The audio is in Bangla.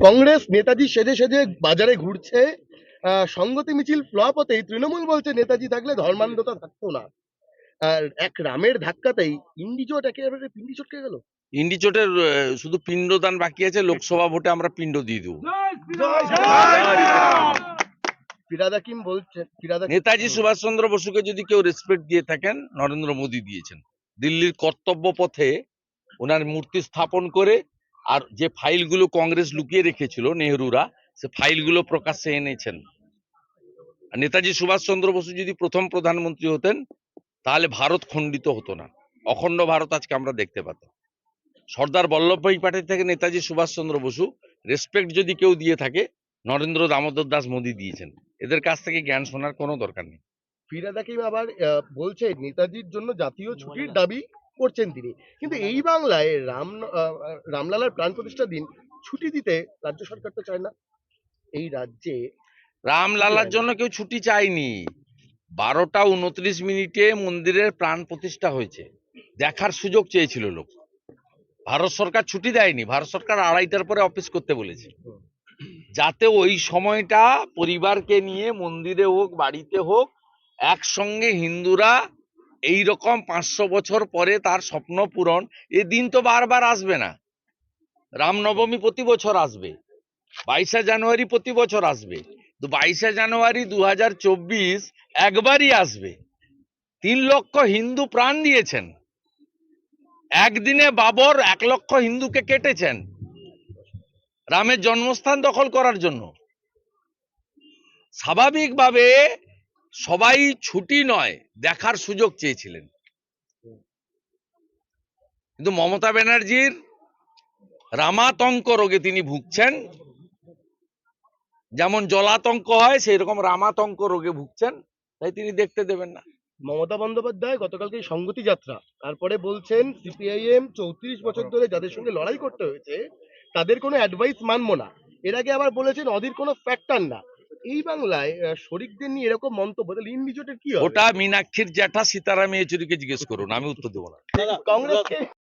কংগ্রেস নেতাজি সেজে সেজে বাজারে ঘুরছে আহ, সংগতি মিছিল ফ্লপ হতেই তৃণমূল বলছে নেতাজি থাকলে ধর্মান্ধতা থাকতো না। আর এক রামের ধাক্কাতেই ইন্ডিজোট একেবারে পিন্ডি চটকে গেল। ইন্ডিচোটের আহ, শুধু পিণ্ডদান বাকি আছে লোকসভা ভোটে আমরা পিণ্ড দিয়ে দেবো। ফিরাদ হাকিম বলছেন ফিরাদ হাকিম- নেতাজি সুভাষচন্দ্র বসুকে যদি কেউ রেসপেক্ট দিয়ে থাকেন নরেন্দ্র মোদী দিয়েছেন। দিল্লির কর্তব্য পথে ওনার মূর্তি স্থাপন করে আর যে ফাইলগুলো কংগ্রেস লুকিয়ে রেখেছিল নেহরুরা, সে ফাইলগুলো প্রকাশ্যে এনেছেন। নেতাজি সুভাষচন্দ্র বসু যদি প্রথম প্রধানমন্ত্রী হতেন, তাহলে ভারত খণ্ডিত হতো না। অখণ্ড ভারত আজকে আমরা দেখতে পেতাম সর্দার বল্লভভাই প্যাটেল থেকে নেতাজি সুভাষচন্দ্র বসু রেসপেক্ট যদি কেউ দিয়ে থাকে, নরেন্দ্র দামোদর দাস মোদী দিয়েছেন। এদের কাছ থেকে জ্ঞান শোনার কোনো দরকার নেই। ফিরাদ হাকিম আবার বলছে, নেতাজির জন্য জাতীয় ছুটির দাবি করছেন তিনি। কিন্তু এই বাংলায় রাম রামলালার প্রাণ প্রতিষ্ঠার দিন ছুটি দিতে রাজ্য সরকার তো চায় না। এই রাজ্যে রামলালার জন্য কেউ ছুটি চায়নি। বারোটা উনত্রিশ মিনিটে মন্দিরের প্রাণ প্রতিষ্ঠা হয়েছে। দেখার সুযোগ চেয়েছিল লোক। ভারত সরকার ছুটি দেয়নি। ভারত সরকার আড়াইটার পরে অফিস করতে বলেছে। যাতে ওই সময়টা পরিবারকে নিয়ে মন্দিরে হোক বাড়িতে হোক একসঙ্গে হিন্দুরা এই রকম পাঁচশো বছর পরে তার স্বপ্ন পূরণ, এ দিন তো বারবার আসবে না। রামনবমী প্রতি বছর আসবে, বাইশে জানুয়ারি প্রতি বছর আসবে বাইশে জানুয়ারি দু হাজার চব্বিশ একবারই আসবে। তিন লক্ষ হিন্দু প্রাণ দিয়েছেন, একদিনে বাবর এক লক্ষ হিন্দুকে কেটেছেন, রামের জন্মস্থান দখল করার জন্য। স্বাভাবিকভাবে সবাই ছুটি নয়, দেখার সুযোগ চেয়েছিলেন। কিন্তু মমতা ব্যানার্জির রামাতঙ্ক রোগে তিনি ভুগছেন। যেমন জলাতঙ্ক হয় সেই রকম রামাতঙ্ক রোগে ভুগছেন, তাই তিনি দেখতে দেবেন না। মমতা বন্দ্যোপাধ্যায় গতকালকে সংগতি যাত্রা, তারপরে বলছেন সিপিআইএম চৌত্রিশ বছর ধরে যাদের সঙ্গে লড়াই করতে হয়েছে, তাদের কোনো অ্যাডভাইস মানবো না। এর আগে আবার বলেছেন অধীর কোনো ফ্যাক্টর না। এই বাংলায় আহ, শরিকদের নিয়ে এরকম মন্তব্য তাহলে ইন্ডিজোটের কি হবে? ওটা মীনাক্ষীর জ্যাঠা সীতারাম ইয়েচুরিকে জিজ্ঞেস করুন আমি উত্তর দেবো না। কংগ্রেসকে